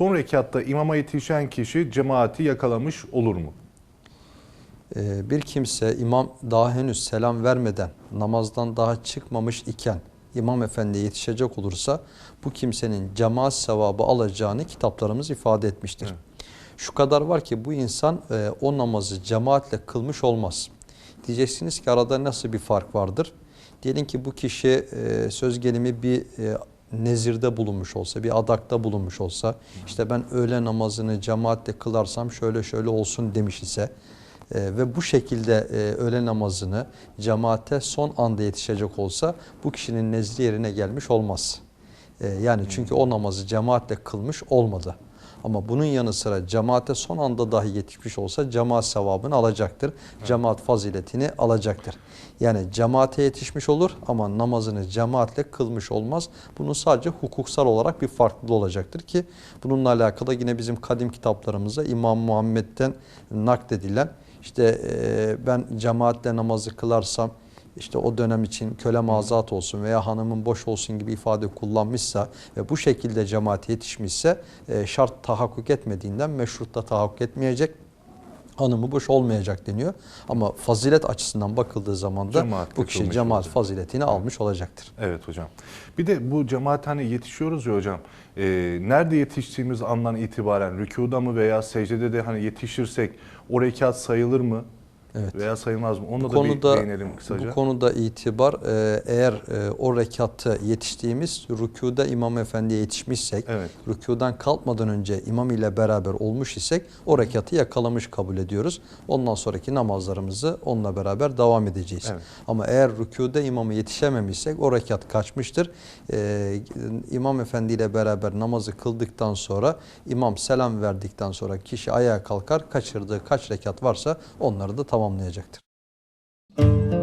son rekatta imama yetişen kişi cemaati yakalamış olur mu? Ee, bir kimse imam daha henüz selam vermeden namazdan daha çıkmamış iken imam efendiye yetişecek olursa bu kimsenin cemaat sevabı alacağını kitaplarımız ifade etmiştir. Evet. Şu kadar var ki bu insan e, o namazı cemaatle kılmış olmaz. Diyeceksiniz ki arada nasıl bir fark vardır? Diyelim ki bu kişi e, söz gelimi bir e, nezirde bulunmuş olsa, bir adakta bulunmuş olsa, işte ben öğle namazını cemaatle kılarsam şöyle şöyle olsun demiş ise e, ve bu şekilde e, öğle namazını cemaate son anda yetişecek olsa bu kişinin nezri yerine gelmiş olmaz. E, yani çünkü o namazı cemaatle kılmış olmadı. Ama bunun yanı sıra cemaate son anda dahi yetişmiş olsa cemaat sevabını alacaktır. Cemaat faziletini alacaktır. Yani cemaate yetişmiş olur ama namazını cemaatle kılmış olmaz. Bunun sadece hukuksal olarak bir farklılığı olacaktır ki bununla alakalı yine bizim kadim kitaplarımızda İmam Muhammed'den nakledilen işte ben cemaatle namazı kılarsam işte o dönem için köle mazat olsun veya hanımın boş olsun gibi ifade kullanmışsa ve bu şekilde cemaate yetişmişse e, şart tahakkuk etmediğinden meşrutta tahakkuk etmeyecek. Hanımı boş olmayacak deniyor. Ama fazilet açısından bakıldığı zaman da Cemaatle bu kişi cemaat olacak. faziletini almış olacaktır. Evet hocam. Bir de bu cemaat hani yetişiyoruz ya hocam. Ee, nerede yetiştiğimiz andan itibaren rükuda mı veya secdede de hani yetişirsek o rekat sayılır mı? Evet. Veya sayılmaz mı? Ona Bu da konuda, bir değinelim kısaca. bu konuda itibar e, eğer e, o rekatta yetiştiğimiz rükuda imam efendiye yetişmişsek, Evet. rükudan kalkmadan önce imam ile beraber olmuş isek o rekatı yakalamış kabul ediyoruz. Ondan sonraki namazlarımızı onunla beraber devam edeceğiz. Evet. Ama eğer rükuda imamı yetişememişsek o rekat kaçmıştır. E, imam efendi ile beraber namazı kıldıktan sonra imam selam verdikten sonra kişi ayağa kalkar kaçırdığı kaç rekat varsa onları da tamamlayacaktır. Müzik